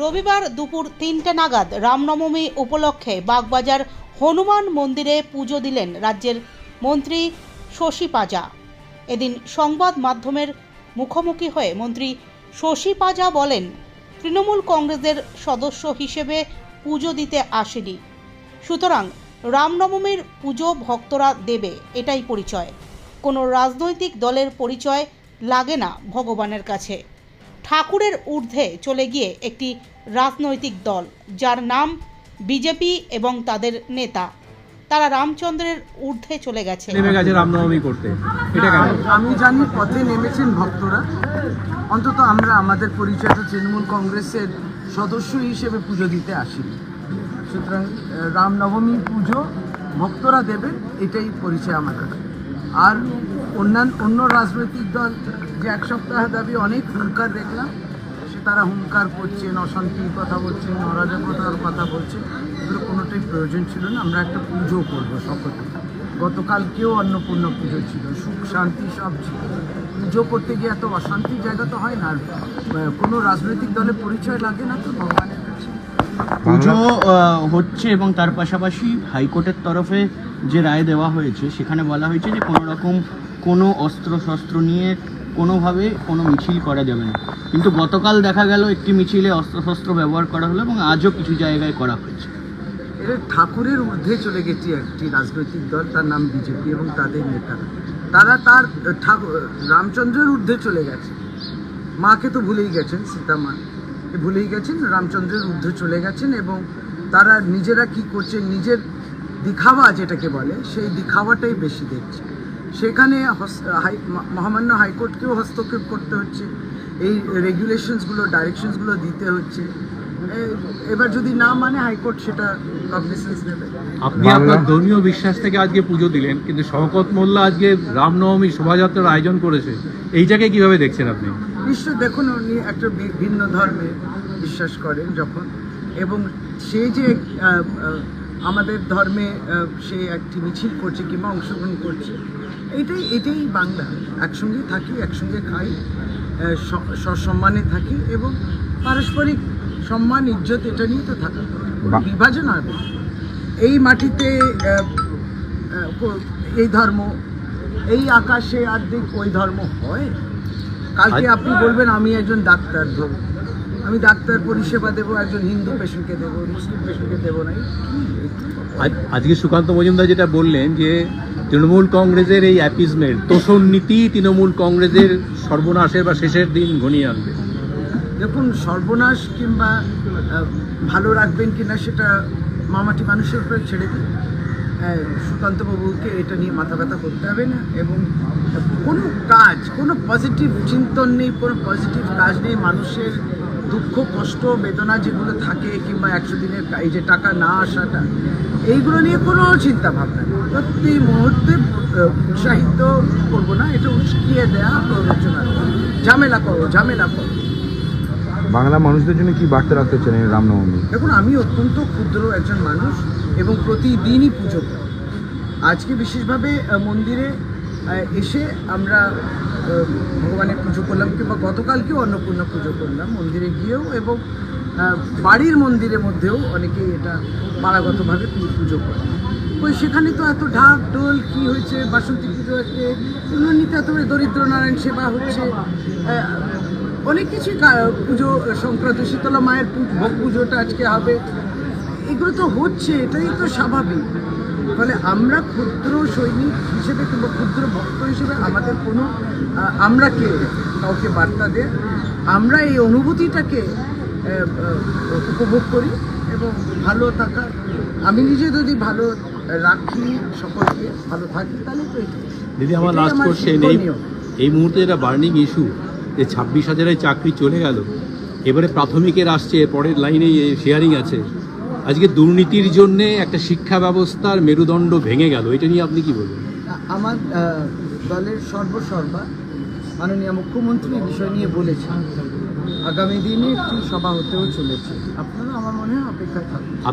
রবিবার দুপুর তিনটে নাগাদ রামনবমী উপলক্ষে বাগবাজার হনুমান মন্দিরে পুজো দিলেন রাজ্যের মন্ত্রী শশী পাজা। এদিন সংবাদ মাধ্যমের মুখোমুখি হয়ে মন্ত্রী শশী পাজা বলেন, তৃণমূল কংগ্রেসের সদস্য হিসেবে পুজো দিতে আসেনি। সুতরাং রামনবমীর পুজো ভক্তরা দেবে, এটাই পরিচয়। কোনো রাজনৈতিক দলের পরিচয় লাগে না ভগবানের কাছে। ঠাকুরের ঊর্ধ্বে চলে গিয়ে একটি রাজনৈতিক দল যার নাম বিজেপি এবং তাদের নেতা। তারা রামচন্দ্রের ঊর্ধ্বে চলে গেছে। নেমে গেছে রামনবমী করতে। এটা কেন? আমি জানি পথে নেমেছেন ভক্তরা। অন্তত আমরা আমাদের পরিচয়টা তৃণমূল কংগ্রেসের সদস্য হিসেবে পুজো দিতে আসি সুতরাং রামনবমী পুজো ভক্তরা দেবে এটাই পরিচয় আমাদের আর অন্যান্য অন্য রাজনৈতিক দল যে এক সপ্তাহ দাবি অনেক হুঙ্কার দেখলাম সে তারা হুঙ্কার করছেন অশান্তির কথা বলছেন অরাজকতার কথা বলছেন এগুলো কোনোটাই প্রয়োজন ছিল না আমরা একটা পুজো করব সকলে। গতকালকেও অন্নপূর্ণা পুজো ছিল সুখ শান্তি সব ছিল। পুজো করতে গিয়ে এত অশান্তির জায়গা তো হয় না আর কোনো রাজনৈতিক দলের পরিচয় লাগে না তো ভগবানের কাছে। পুজো হচ্ছে এবং তার পাশাপাশি হাইকোর্টের তরফে যে রায় দেওয়া হয়েছে সেখানে বলা হয়েছে যে কোনো রকম কোনো অস্ত্র শস্ত্র নিয়ে কোনোভাবে কোনো মিছিল করা যাবে না। কিন্তু গতকাল দেখা গেল একটি মিছিলে অস্ত্র শস্ত্র ব্যবহার করা হলো এবং আজও কিছু জায়গায় করা হয়েছে। ঠাকুরের ঊর্ধ্বে চলে গেছে একটি রাজনৈতিক দল, তার নাম বিজেপি এবং তাদের নেতারা তারা তার ঠাকুর, রামচন্দ্রের ঊর্ধ্বে চলে গেছে। মাকে তো ভুলেই গেছেন সীতা মা ভুলেই গেছেন, রামচন্দ্রের ঊর্ধ্বে চলে গেছেন এবং তারা নিজেরা কি করছেন, নিজের দিখাওয়া যেটাকে বলে, সেই দিখাওয়াটাই বেশি দেখছে। সেখানে হাই মহামান্য হাইকোর্টকেও হস্তক্ষেপ করতে হচ্ছে। এই রেগুলেশনসগুলো ডাইরেকশনসগুলো দিতে হচ্ছে। এ- এবার যদি না মানে হাইকোর্ট সেটা কগনিসেন্স নেবে আপনি আপনার ধর্মীয় বিশ্বাস থেকে আজকে পুজো দিলেন কিন্তু শওকত মোল্লা আজকে রামনবমী শোভাযাত্রার আয়োজন করেছে। এইটাকে কীভাবে দেখছেন আপনি? নিশ্চয় দেখুন উনি একটা ভিন্ন ধর্মে বিশ্বাস করেন যখন। এবং সে যে আমাদের ধর্মে সে একটি মিছিল করছে কিংবা অংশগ্রহণ করছে এটাই এটাই বাংলা। একসঙ্গে থাকি একসঙ্গে খাই স- সসম্মানে থাকি এবং পারস্পরিক সম্মান ইজ্জত এটা নিয়ে তো থাকা। বিভাজন হবে এই মাটিতে এই ধর্ম এই আকাশে অর্ধেক ওই ধর্ম হয়। কালকে আপনি বলবেন আমি একজন ডাক্তার ধরুন। আমি ডাক্তার পরিষেবা দেবো একজন হিন্দু পেশেন্টকে দেবো মুসলিম পেশেন্টকে দেবো না আজকে সুকান্ত মজুমদার যেটা বললেন যে তৃণমূল কংগ্রেসের এই অ্যাপিসমেন্ট তোষণ নীতি তৃণমূল কংগ্রেসের সর্বনাশের বা শেষের দিন ঘনিয়ে আনবে। দেখুন সর্বনাশ কিংবা ভালো রাখবেন কিনা সেটা মামাটি মানুষের উপরে ছেড়ে দিন। আহ, সুকান্তবাবুকে এটা নিয়ে মাথা ব্যথা করতে হবে না এবং কোনো কাজ কোনো পজিটিভ চিন্তন নেই কোনো পজিটিভ কাজ নেই মানুষের দুঃখ কষ্ট বেদনা যেগুলো থাকে কিংবা একশো দিনের এই যে টাকা না আসাটা এইগুলো নিয়ে কোনো চিন্তা ভাবনা নেই। প্রতি মুহূর্তে উৎসাহিত করব না এটা উস্কিয়ে দেওয়া প্ররোচনা। ঝামেলা করো ঝামেলা করো। বাংলা মানুষদের জন্য কি বার্তা রাখতে চান এই রামনবমী? দেখুন আমি অত্যন্ত ক্ষুদ্র একজন মানুষ এবং প্রতিদিনই পুজো করি। আজকে বিশেষভাবে মন্দিরে এসে আমরা ভগবানের পুজো করলাম, কিংবা গতকালকেও অন্নপূর্ণা পুজো করলাম, মন্দিরে গিয়েও এবং বাড়ির মন্দিরের মধ্যেও অনেকে এটা মারাগতভাবে পু- পুজো করে। ওই সেখানে তো এত ঢাক, ঢোল, কি হয়েছে, বাসন্তী পুজো আছে এগুলো এত দরিদ্র নারায়ণ সেবা হচ্ছে অনেক কিছুই কা- পুজো সংক্রান্ত, শীতলা মায়ের ভোগ পুজোটা আজকে হবে, এগুলো তো হচ্ছে, এটাই তো স্বাভাবিক। ফলে আমরা ক্ষুদ্র সৈনিক হিসেবে কিংবা ক্ষুদ্র ভক্ত হিসেবে আমাদের কোনো আমরা কে কাউকে বার্তা দেয় আমরা এই অনুভূতিটাকে উপভোগ করি এবং ভালো থাকার আমি নিজে যদি ভালো রাখি সকলকে ভালো থাকি তাহলে তো। দিদি আমার লাস্ট কোশ্চেন এই এই মুহূর্তে যেটা বার্নিং ইস্যু যে ছাব্বিশ হাজারের চাকরি চলে গেল এবারে প্রাথমিকের আসছে পরের লাইনে শেয়ারিং আছে। আজকে দুর্নীতির জন্য একটা শিক্ষা ব্যবস্থার মেরুদণ্ড ভেঙে গেল, এটা নিয়ে আপনি কি বলবেন? আমার দলের সর্বসর্বা মাননীয় মুখ্যমন্ত্রী বিষয় নিয়ে বলেছেন, আগামী দিনে একটি সভা হতেও চলেছে। আপনারা আমার মনে হয় অপেক্ষা থাকুন।